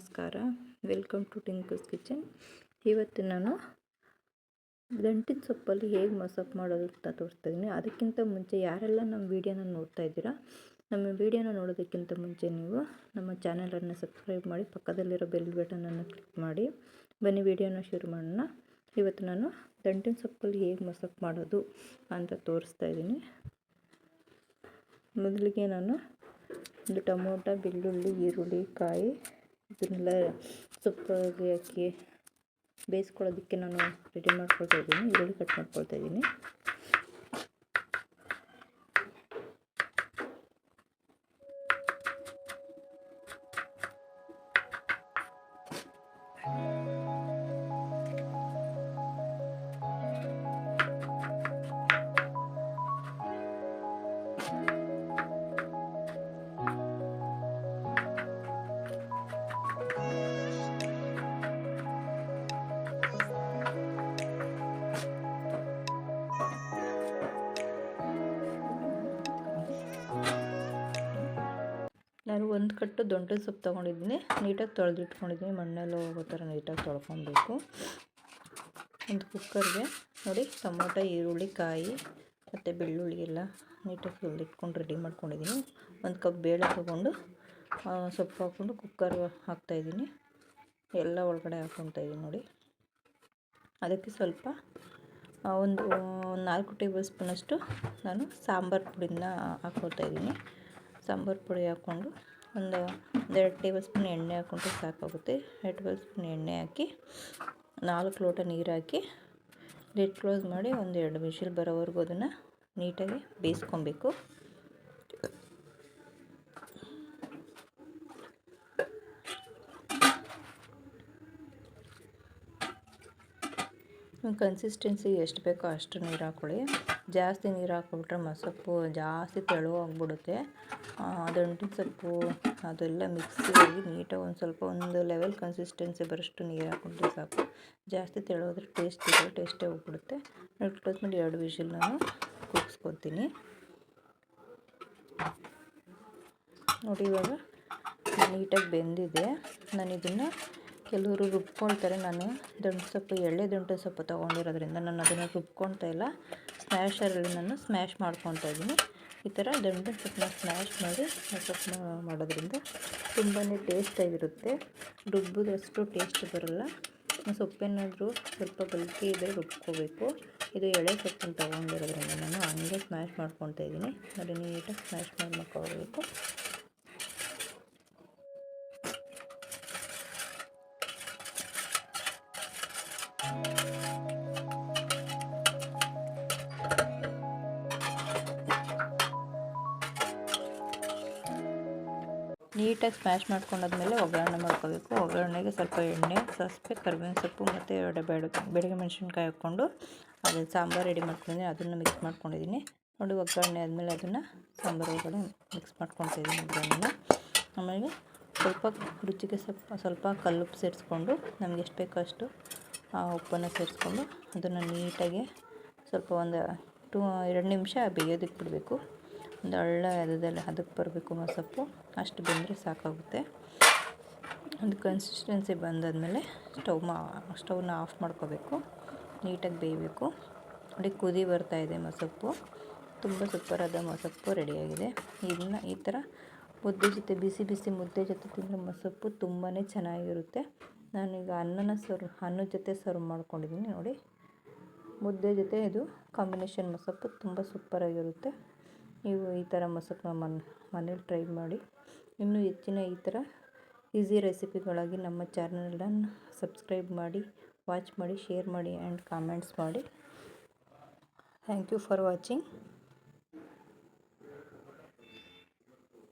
ನಮಸ್ಕಾರ. Welcome to ಟಿಂಕಸ್ kitchen ಇವತ್ತು ನಾನು ದಂಟಿನ ಸೊಪ್ಪಲ್ಲಿ ಹೇಗೆ ಮಸಪ್ ಮಾಡೋದು ಅಂತ ತೋರಿಸ್ತಾ ಇದ್ದೀನಿ. ಅದಕ್ಕಿಂತ ಮುಂಚೆ ಯಾರೆಲ್ಲ ನಮ್ಮ ವೀಡಿಯೋನ ನೋಡ್ತಾ ಇದ್ದೀರಾ, ನಮ್ಮ ವೀಡಿಯೋನ ನೋಡೋದಕ್ಕಿಂತ ಮುಂಚೆ ನೀವು ನಮ್ಮ ಚಾನಲನ್ನು ಸಬ್ಸ್ಕ್ರೈಬ್ ಮಾಡಿ, ಪಕ್ಕದಲ್ಲಿರೋ ಬೆಲ್ ಬಟನನ್ನು ಕ್ಲಿಕ್ ಮಾಡಿ, ಬನ್ನಿ ವೀಡಿಯೋನ ಶುರು ಮಾಡೋಣ. ಇವತ್ತು ನಾನು ದಂಟಿನ ಸೊಪ್ಪಲ್ಲಿ ಹೇಗೆ ಮಸಪ್ ಮಾಡೋದು ಅಂತ ತೋರಿಸ್ತಾ ಇದ್ದೀನಿ. ಮೊದಲಿಗೆ ನಾನು ಒಂದು ಟೊಮೊಟೊ, ಬೆಳ್ಳುಳ್ಳಿ, ಈರುಳ್ಳಿ, ಕಾಯಿ ಇದನ್ನೆಲ್ಲ ಸೊಪ್ಪಾಗಿ ಹಾಕಿ ಬೇಯಿಸ್ಕೊಳ್ಳೋದಕ್ಕೆ ನಾನು ರೆಡಿ ಮಾಡ್ಕೊಳ್ತಾ ಇದ್ದೀನಿ ಈರುಳ್ಳಿ ಕಟ್ ಮಾಡ್ಕೊಳ್ತಾ ಇದ್ದೀನಿ. ನಾನು ಒಂದು ಕಟ್ಟು ದೊಂಟದ ಸೊಪ್ಪು ತೊಗೊಂಡಿದ್ದೀನಿ. ನೀಟಾಗಿ ತೊಳೆದಿಟ್ಕೊಂಡಿದ್ದೀನಿ. ಮಣ್ಣೆಲ್ಲ ಹೋಗೋ ಥರ ನೀಟಾಗಿ ತೊಳ್ಕೊಬೇಕು. ಒಂದು ಕುಕ್ಕರ್ಗೆ ನೋಡಿ, ಟೊಮೊಟೊ, ಈರುಳ್ಳಿ, ಕಾಯಿ ಮತ್ತು ಬೆಳ್ಳುಳ್ಳಿ ಎಲ್ಲ ನೀಟಾಗಿ ತೊಳೆದಿಟ್ಕೊಂಡು ರೆಡಿ ಮಾಡ್ಕೊಂಡಿದ್ದೀನಿ. ಒಂದು ಕಪ್ ಬೇಳೆ ತೊಗೊಂಡು ಸೊಪ್ಪು ಹಾಕ್ಕೊಂಡು ಕುಕ್ಕರ್ ಹಾಕ್ತಾಯಿದ್ದೀನಿ ಎಲ್ಲ ಒಳಗಡೆ ಹಾಕ್ಕೊತಾ ಇದ್ದೀನಿ ನೋಡಿ. ಅದಕ್ಕೆ ಸ್ವಲ್ಪ ಒಂದು ನಾಲ್ಕು ಟೇಬಲ್ ಸ್ಪೂನಷ್ಟು ನಾನು ಸಾಂಬಾರು ಪುಡಿನ ಹಾಕ್ಕೊಳ್ತಾ ಇದ್ದೀನಿ. ಸಾಂಬಾರು ಪುಡಿ ಹಾಕ್ಕೊಂಡು ಒಂದು ಎರಡು ಟೇಬಲ್ ಸ್ಪೂನ್ ಎಣ್ಣೆ ಹಾಕ್ಕೊಂಡ್ರೆ ಸಾಕಾಗುತ್ತೆ. ಎರಡು ಟೇಬಲ್ ಸ್ಪೂನ್ ಎಣ್ಣೆ ಹಾಕಿ, ನಾಲ್ಕು ಲೋಟ ನೀರು ಹಾಕಿ, ಲಿಡ್ ಕ್ಲೋಸ್ ಮಾಡಿ ಒಂದು ಎರಡು ಮಿಷಿಲ್ ಬರೋವರೆಗೂ ಅದನ್ನು ನೀಟಾಗಿ ಬೇಯಿಸ್ಕೊಬೇಕು. ಕನ್ಸಿಸ್ಟೆನ್ಸಿ ಎಷ್ಟು ಬೇಕೋ ಅಷ್ಟು ನೀರು ಹಾಕ್ಕೊಳ್ಳಿ ಜಾಸ್ತಿ ನೀರು ಹಾಕ್ಬಿಟ್ರೆ ಮಸೊಪ್ಪು ಜಾಸ್ತಿ ತೆಳುವಾಗ್ಬಿಡುತ್ತೆ. ದಂಟಿನ ಸೊಪ್ಪು, ಅದೆಲ್ಲ ಮಿಕ್ಸಿಯಾಗಿ ನೀಟಾಗಿ ಒಂದು ಸ್ವಲ್ಪ ಒಂದು ಲೆವೆಲ್ ಕನ್ಸಿಸ್ಟೆನ್ಸಿ ಬರೋಷ್ಟು ನೀರು ಹಾಕ್ಕೊಂಡ್ರೆ ಸಾಕು. ಜಾಸ್ತಿ ತೆಳುವಾದ್ರೆ ಟೇಸ್ಟ್ ಇದೆ ಟೇಸ್ಟೇ ಹೋಗ್ಬಿಡುತ್ತೆ. ಕ್ಲೋಸ್ ಮಾಡಿ ಎರಡು ವಿಷಲ್ ನಾನು ಕೂಗಿಸ್ಕೊತೀನಿ ನೋಡಿ ಇವಾಗ ನೀಟಾಗಿ ಬೆಂದಿದೆ. ನಾನು ಇದನ್ನು ಕೆಲವರು ರುಬ್ಕೊಳ್ತಾರೆ. ನಾನು ದಂಟು ಸೊಪ್ಪು, ಎಳ್ಳೆ ದಂಟು ಸೊಪ್ಪು ತೊಗೊಂಡಿರೋದ್ರಿಂದ ನಾನು ಅದನ್ನು ರುಬ್ಕೊಳ್ತಾ ಇಲ್ಲ. ಸ್ಮ್ಯಾಶರಲ್ಲಿ ನಾನು ಸ್ಮ್ಯಾಶ್ ಮಾಡ್ಕೊತಾ ಇದ್ದೀನಿ ಈ ಥರ ದಂಟು ಸ್ವಲ್ಪ ಸ್ಮ್ಯಾಶ್ ಮಾಡಿ ಸ್ವಲ್ಪ ಮಾಡೋದ್ರಿಂದ ತುಂಬಾ ಟೇಸ್ಟಾಗಿರುತ್ತೆ ರುಬ್ಬಿದಷ್ಟು ಟೇಸ್ಟ್ ಬರೋಲ್ಲ. ಸೊಪ್ಪೇನಾದರೂ ಸ್ವಲ್ಪ ಬಲ್ಕಿ ಇದ್ದರೆ ರುಬ್ಕೋಬೇಕು. ಇದು ಎಳೆ ಸೊಪ್ಪನ್ನು ತೊಗೊಂಡಿರೋದ್ರಿಂದ ನಾನು ಹಂಗೆ ಸ್ಮ್ಯಾಶ್ ಮಾಡ್ಕೊತಾ ಇದ್ದೀನಿ ನೋಡಿ ನೀಟಾಗಿ ಸ್ಮ್ಯಾಶ್ ಮಾಡಿ ಮಾಡ್ಕೋಬೇಕು ನೀಟಾಗಿ ಸ್ಮ್ಯಾಶ್ ಮಾಡ್ಕೊಂಡಾದ್ಮೇಲೆ ಒಗ್ಗರಣೆ ಮಾಡ್ಕೋಬೇಕು. ಒಗ್ಗರಣೆಗೆ ಸ್ವಲ್ಪ ಎಣ್ಣೆ ಸಾಸಿವೆ ಕರಿಬೇವಿನ ಸೊಪ್ಪು ಮತ್ತು ಎರಡು ಬೆಳ ಬೆಳಗ್ಗೆ ಮೆಣಸಿನ್ಕಾಯಿ ಹಾಕ್ಕೊಂಡು ಅದು ಸಾಂಬಾರು ರೆಡಿ ಮಾಡ್ಕೊಂಡಿದ್ದೀನಿ. ಅದನ್ನು ಮಿಕ್ಸ್ ಮಾಡ್ಕೊಂಡಿದ್ದೀನಿ. ನೋಡಿ ಒಗ್ಗರಣೆ ಆದಮೇಲೆ ಅದನ್ನು ಸಾಂಬಾರು ಒಳಗಡೆ ಮಿಕ್ಸ್ ಮಾಡ್ಕೊತಿದ್ದೀನಿ ಒಗ್ಗರಣೆನ. ಆಮೇಲೆ ಸ್ವಲ್ಪ ರುಚಿಗೆ ಸ್ವಲ್ಪ ಸ್ವಲ್ಪ ಕಲ್ಲುಪ್ಪು ಸೇರಿಸ್ಕೊಂಡು ನಮ್ಗೆ ಎಷ್ಟು ಬೇಕೋ ಅಷ್ಟು ಆ ಉಪ್ಪನ್ನು ಸೇರಿಸ್ಕೊಂಡು ಅದನ್ನು ನೀಟಾಗಿ ಸ್ವಲ್ಪ ಒಂದು ಟೂ, ಎರಡು ನಿಮಿಷ ಬೇಯೋದಕ್ಕೆ ಬಿಡಬೇಕು. ಒಂದು ಹಳ್ಳ ಅದದಲ್ಲಿ ಅದಕ್ಕೆ ಬರಬೇಕು ಮಸಪ್ಪು ಅಷ್ಟು ಬಂದರೆ ಸಾಕಾಗುತ್ತೆ. ಒಂದು ಕನ್ಸಿಸ್ಟೆನ್ಸಿ ಬಂದಾದಮೇಲೆ ಸ್ಟವ್ ಮಾ, ಸ್ಟವ್ನ ಆಫ್ ಮಾಡ್ಕೋಬೇಕು. ನೀಟಾಗಿ ಬೇಯಬೇಕು. ನೋಡಿ, ಕುದಿ ಬರ್ತಾಯಿದೆ ಮಸಪ್ಪು ತುಂಬ ಸೂಪರಾದ ಮೊಸಪ್ಪು ರೆಡಿಯಾಗಿದೆ ಇದನ್ನ ಈ ಥರ ಮುದ್ದೆ ಜೊತೆ, ಬಿಸಿ ಬಿಸಿ ಮುದ್ದೆ ಜೊತೆ ತಿಂದರೆ ಮಸಪ್ಪು ತುಂಬಾ ಚೆನ್ನಾಗಿರುತ್ತೆ. ನಾನೀಗ ಅನ್ನನ ಸರ್ವ್ ಅನ್ನದ ಜೊತೆ ಸರ್ವ್ ಮಾಡ್ಕೊಂಡಿದ್ದೀನಿ ನೋಡಿ. ಮುದ್ದೆ ಜೊತೆ ಇದು ಕಾಂಬಿನೇಷನ್ ಮೊಸಪ್ಪು ತುಂಬ ಸೂಪರಾಗಿರುತ್ತೆ ನೀವು ಈ ಥರ ಮೊಸರನ್ನ ಮನ್, ಮನೇಲಿ ಟ್ರೈ ಮಾಡಿ. ಇನ್ನೂ ಹೆಚ್ಚಿನ ಈ ಥರ ಈಸಿ ರೆಸಿಪಿಗಳಾಗಿ ನಮ್ಮ ಚಾನಲನ್ನು ಸಬ್ಸ್ಕ್ರೈಬ್ ಮಾಡಿ, ವಾಚ್ ಮಾಡಿ, ಶೇರ್ ಮಾಡಿ, ಆ್ಯಂಡ್ ಕಾಮೆಂಟ್ಸ್ ಮಾಡಿ. Thank you for watching.